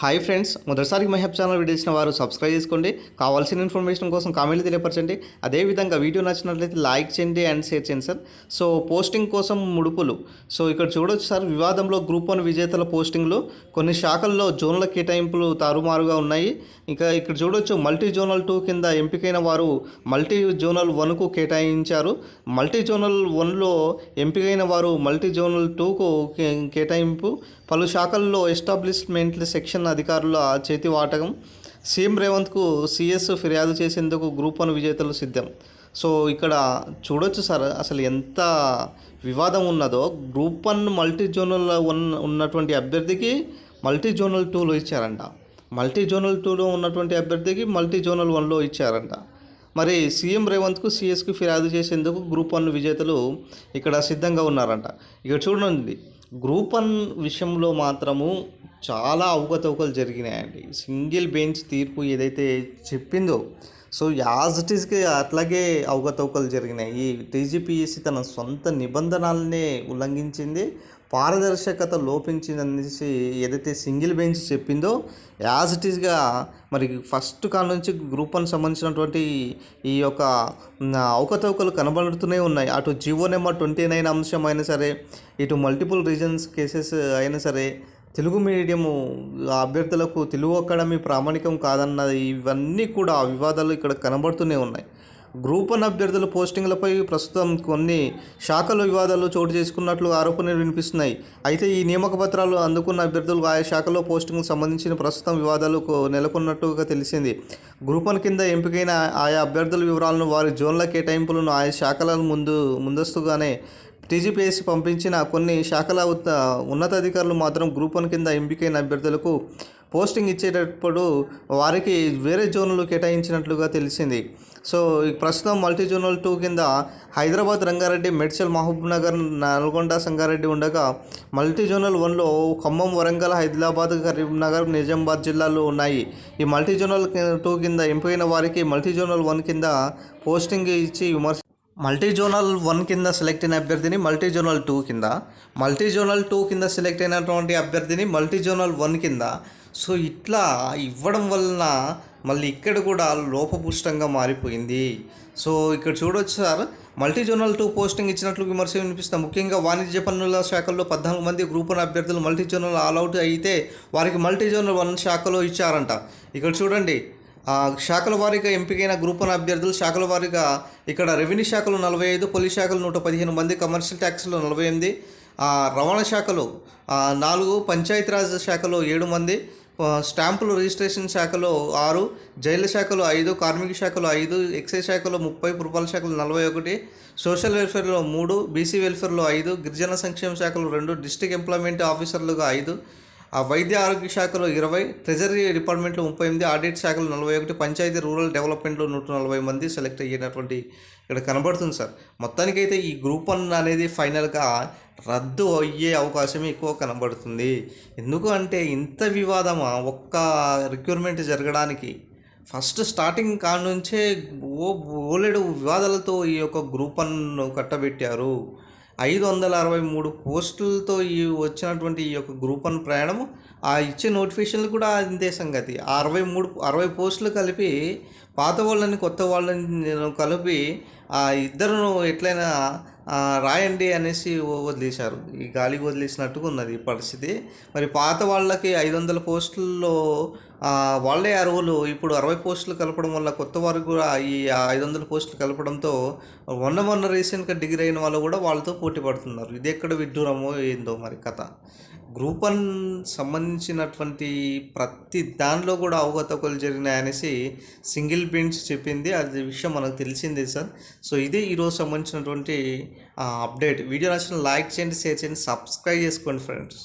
Hi friends మొదటిసారి మహబ్ channel video ఇచ్చిన వారు సబ్స్క్రైబ్ చేసుకోండి. కావాల్సిన ఇన్ఫర్మేషన్ కోసం కామెంట్లు తెలియపరచండి. అదేవిధంగా వీడియో నచ్చినట్లయితే లైక్ చేయండి అండ్ షేర్ చేయండి సార్ సో పోస్టింగ్ కోసం ముడుపులు. సో ఇక్కడ చూడొచ్చు సార్ వివాదంలో గ్రూప్ వన్ విజేతల పోస్టింగ్లు కొన్ని శాఖల్లో జోన్ల కేటాయింపులు తారుమారుగా ఉన్నాయి. ఇంకా ఇక్కడ చూడొచ్చు మల్టీ జోనల్ టూ కింద ఎంపికైన వారు మల్టీ జోనల్ వన్కు కేటాయించారు. మల్టీ జోనల్ వన్లో ఎంపికైన వారు మల్టీ జోనల్ టూకు కేటాయింపు. పలు శాఖల్లో ఎస్టాబ్లిష్మెంట్ సెక్షన్ అధికారుల చేతి వాటకం. సీఎం రేవంత్కు సిఎస్ ఫిర్యాదు చేసేందుకు గ్రూప్ వన్ విజేతలు సిద్ధం. సో ఇక్కడ చూడొచ్చు సార్ అసలు ఎంత వివాదం ఉన్నదో. Group one multi zonal one ఉన్నటువంటి అభ్యర్థికి మల్టీ జోనల్ టూలో ఇచ్చారంట. మల్టీ జోనల్ టూలో ఉన్నటువంటి అభ్యర్థికి మల్టీ జోనల్ వన్లో ఇచ్చారంట. మరి సీఎం రేవంత్కు సిఎస్కి ఫిర్యాదు చేసేందుకు గ్రూప్ వన్ విజేతలు ఇక్కడ సిద్ధంగా ఉన్నారంట. ఇక్కడ చూడండి గ్రూప్ వన్ విషయంలో మాత్రము చాలా అవకతవకలు జరిగినాయండి. సింగిల్ బెంచ్ తీర్పు ఏదైతే చెప్పిందో సో యాజ్ ఇట్ ఈస్కి అట్లాగే అవకతవకలు జరిగినాయి. ఈ టీజీపీఎస్సీ తన సొంత నిబంధనలనే ఉల్లంఘించింది పారదర్శకత లోపించిందనేసి ఏదైతే సింగిల్ బెంచ్ చెప్పిందో యాజ్ ఇట్ ఈస్గా మరి ఫస్ట్ కాల నుంచి గ్రూప్ వన్ సంబంధించినటువంటి ఈ యొక్క అవకతవకలు కనబడుతూనే ఉన్నాయి. అటు జివో నెంబర్ ట్వంటీ నైన్ అంశం అయినా సరే ఇటు మల్టిపుల్ రీజన్స్ కేసెస్ అయినా సరే తెలుగు మీడియము అభ్యర్థులకు తెలుగు అకాడమీ ప్రామాణికం కాదన్నది ఇవన్నీ కూడా వివాదాలు ఇక్కడ కనబడుతూనే ఉన్నాయి. గ్రూప్ వన్ అభ్యర్థుల పోస్టింగ్లపై ప్రస్తుతం కొన్ని శాఖల వివాదాలు చోటు చేసుకున్నట్లు ఆరోపణలు వినిపిస్తున్నాయి. అయితే ఈ నియామక పత్రాలు అందుకున్న అభ్యర్థులు ఆయా శాఖలో పోస్టింగ్కు సంబంధించిన ప్రస్తుతం వివాదాలు నెలకొన్నట్టుగా తెలిసింది. గ్రూప్ వన్ కింద ఎంపికైన ఆయా అభ్యర్థుల వివరాలను వారి జోన్ల కేటాయింపులను ఆయా శాఖల ముందు ముందస్తుగానే టీజీపీఎస్సీ పంపించిన కొన్ని శాఖల ఉన్నతాధికారులు మాత్రం గ్రూప్ వన్ కింద ఎంపికైన అభ్యర్థులకు పోస్టింగ్ ఇచ్చేటప్పుడు వారికి వేరే జోన్లు కేటాయించినట్లుగా తెలిసింది. సో ప్రస్తుతం మల్టీ జోనల్ టూ కింద హైదరాబాద్ రంగారెడ్డి మెడ్చల్ మహబూబ్ నగర్ నల్గొండ సంగారెడ్డి ఉండగా మల్టీ జోనల్ వన్లో ఖమ్మం వరంగల్ హైదరాబాద్ కరీంనగర్ నిజామాబాద్ జిల్లాలు ఉన్నాయి. ఈ మల్టీ జోనల్ టూ కింద ఎంపికైన వారికి మల్టీ జోనల్ వన్ కింద పోస్టింగ్ ఇచ్చి విమర్శ మల్టీ జోనల్ వన్ కింద సెలెక్ట్ అయిన అభ్యర్థిని మల్టీ జోనల్ టూ కింద మల్టీ జోనల్ టూ కింద సెలెక్ట్ అయినటువంటి అభ్యర్థిని మల్టీ జోనల్ వన్ కింద. సో ఇట్లా ఇవ్వడం వలన మళ్ళీ ఇక్కడ కూడా లోపపుష్టంగా మారిపోయింది. సో ఇక్కడ చూడొచ్చు sir multi zonal two posting ఇచ్చినట్లు విమర్శ వినిపిస్తుంది ముఖ్యంగా వాణిజ్య పన్నుల శాఖల్లో పద్నాలుగు మంది గ్రూప్ వన్ అభ్యర్థులు మల్టీ జోనల్ ఆల్అవుట్ అయితే వారికి మల్టీ జోనల్ వన్ శాఖలో ఇచ్చారంట. ఇక్కడ చూడండి శాఖల వారీగా ఎంపికైన గ్రూప్ వన్ అభ్యర్థులు శాఖల వారీగా ఇక్కడ రెవెన్యూ శాఖలు నలభై ఐదు పోలీస్ శాఖలు నూట పదిహేను మంది కమర్షియల్ ట్యాక్స్లు నలభై ఎనిమిది ఆ, రవాణా శాఖలో నాలుగు పంచాయతీరాజ్ శాఖలో ఏడు మంది స్టాంపులు రిజిస్ట్రేషన్ శాఖలో ఆరు జైలు శాఖలో ఐదు కార్మిక శాఖలో ఐదు ఎక్సైజ్ శాఖలో ముప్పై పురపాల శాఖలో నలభై ఒకటి సోషల్ వెల్ఫేర్లో మూడు బీసీ వెల్ఫేర్లో ఐదు గిరిజన సంక్షేమ శాఖలో రెండు డిస్టిక్ ఎంప్లాయ్మెంట్ ఆఫీసర్లుగా ఐదు ఆ వైద్య ఆరోగ్య శాఖలో ఇరవై ట్రెజరీ డిపార్ట్మెంట్లో ముప్పై ఎనిమిది ఆడిట్ శాఖలో నలభై ఒకటి పంచాయతీ రూరల్ డెవలప్మెంట్లో నూట నలభై మంది సెలెక్ట్ అయ్యేటటువంటి ఇక్కడ కనబడుతుంది సార్. మొత్తానికైతే ఈ గ్రూప్ వన్ అనేది ఫైనల్గా రద్దు అయ్యే అవకాశం ఎక్కువ కనబడుతుంది. ఎందుకు అంటే ఇంత వివాదమా ఒక్క రిక్రూట్మెంట్ జరగడానికి ఫస్ట్ స్టార్టింగ్ కాడ నుంచే ఓ ఓలేడు వివాదాలతో ఈ యొక్క గ్రూప్ వన్ కట్టబెట్టారు. ఐదు వందల అరవై మూడు పోస్టులతో ఈ వచ్చినటువంటి ఈ యొక్క గ్రూప్ వన్ ప్రయాణం ఆ ఇచ్చే నోటిఫికేషన్లు కూడా అంతే సంగతి. ఆ అరవై మూడు అరవై పోస్టులు కలిపి పాత వాళ్ళని కొత్త వాళ్ళని నేను కలిపి ఆ ఇద్దరును ఎట్లయినా రాయండి అనేసి వదిలేశారు. ఈ గాలికి వదిలేసినట్టుగా ఉన్నది ఈ పరిస్థితి. మరి పాత వాళ్ళకి ఐదు వందల పోస్టుల్లో వాళ్ళే అర్హులు ఇప్పుడు అరవై పోస్టులు కలపడం వల్ల కొత్త వారు కూడా ఈ ఐదు వందల పోస్టులు కలపడంతో మొన్న మొన్న రీసెంట్గా డిగ్రీ అయిన వాళ్ళు కూడా వాళ్ళతో పోటీ పడుతున్నారు. ఇది ఎక్కడ విడ్డూరమో ఏందో మరి కథ. గ్రూప్ వన్ సంబంధించినటువంటి ప్రతి దానిలో కూడా అవకతవకలు జరిగినాయనేసి సింగిల్ బెంచ్ చెప్పింది. అది విషయం మనకు తెలిసిందే సార్. సో ఇది ఈరోజు సంబంధించినటువంటి అప్డేట్. వీడియో నచ్చిన లైక్ చేయండి షేర్ చేయండి సబ్స్క్రైబ్ చేసుకోండి ఫ్రెండ్స్.